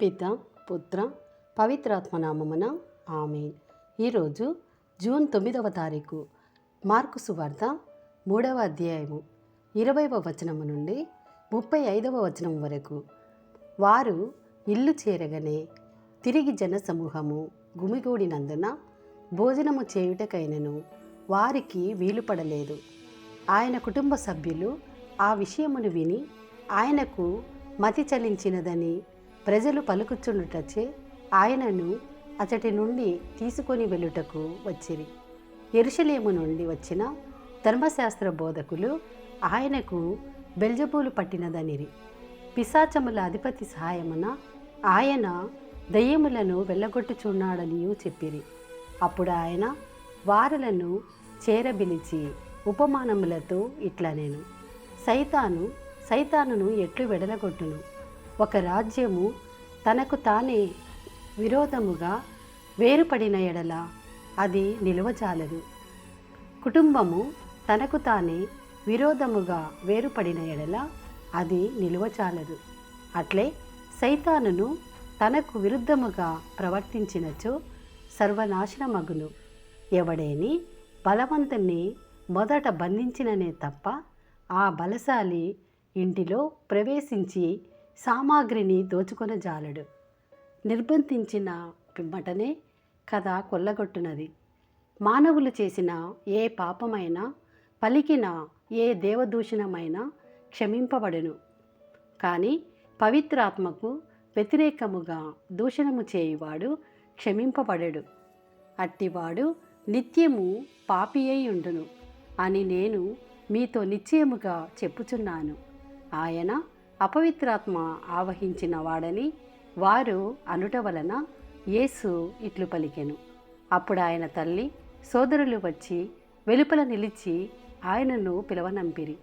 పిత పుత్ర పవిత్రాత్మ నామమున ఆమె ఈరోజు జూన్ తొమ్మిదవ తారీఖు మార్కు సువార్త మూడవ అధ్యాయము ఇరవైవ వచనము నుండి ముప్పై ఐదవ వచనం వరకు. వారు ఇల్లు చేరగనే తిరిగి జనసమూహము గుమిగూడినందున భోజనము చేయుటకైనను వారికి వీలుపడలేదు. ఆయన కుటుంబ సభ్యులు ఆ విషయమును విని ఆయనకు మతి చలించినదని ప్రజలు పలుకుచుండుటచే ఆయనను అతటి నుండి తీసుకొని వెళ్ళుటకు వచ్చిరి. ఎరుషలేము నుండి వచ్చిన ధర్మశాస్త్ర బోధకులు ఆయనకు బెల్జబూలు పట్టినదనిరి. పిశాచముల అధిపతి సహాయమున ఆయన దయ్యములను వెళ్ళగొట్టుచున్నాడనియూ చెప్పిరి. అప్పుడు ఆయన వారులను చేరబిలిచి ఉపమానములతో ఇట్లా నేను సైతాను సైతానును ఎట్లు వెడలగొట్టును? ఒక రాజ్యము తనకు తానే విరోధముగా వేరుపడిన ఎడల అది నిలవజాలదు. కుటుంబము తనకు తానే విరోధముగా వేరుపడిన ఎడల అది నిలువచాలదు అట్లే సైతానును తనకు విరుద్ధముగా ప్రవర్తించినచో సర్వనాశనమగును. ఎవడేని బలవంతుణ్ణి మొదట బంధించిననే తప్ప ఆ బలశాలి ఇంటిలో ప్రవేశించి సామాగ్రిని దోచుకొనజాలడు నిర్బంధించిన పిమ్మటనే కథ కొల్లగొట్టునది. మానవులు చేసిన ఏ పాపమైనా పలికిన ఏ దేవదూషణమైనా క్షమింపబడును. కానీ పవిత్రాత్మకు వ్యతిరేకముగా దూషణము చేయువాడు క్షమింపబడడు. అట్టివాడు నిత్యము పాపి అయి ఉండును అని నేను మీతో నిశ్చయముగా చెప్పుచున్నాను. ఆయన అపవిత్రాత్మ ఆవహించిన వాడని వారు అనుట వలన యేసు ఇట్లు పలికెను. అప్పుడు ఆయన తల్లి సోదరులు వచ్చి వెలుపల నిలిచి ఆయనను పిలవనంపిరి.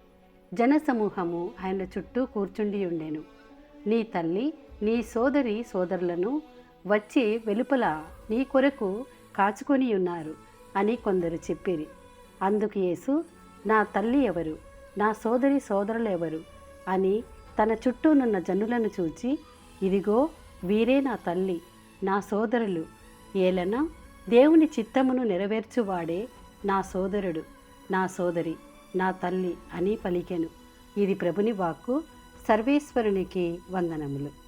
జనసమూహము ఆయన చుట్టూ కూర్చుండి ఉండెను. నీ తల్లి నీ సోదరి సోదరులను వచ్చి వెలుపల నీ కొరకు కాచుకొని ఉన్నారు అని కొందరు చెప్పిరి. అందుకు యేసు నా తల్లి ఎవరు? నా సోదరి సోదరులు ఎవరు? అని తన చుట్టూనున్న జనులను చూచి ఇదిగో వీరే నా తల్లి నా సోదరులు. ఏలన దేవుని చిత్తమును నెరవేర్చువాడే నా సోదరుడు నా సోదరి నా తల్లి అని పలికెను. ఇది ప్రభుని వాక్కు. సర్వేశ్వరునికి వందనములు.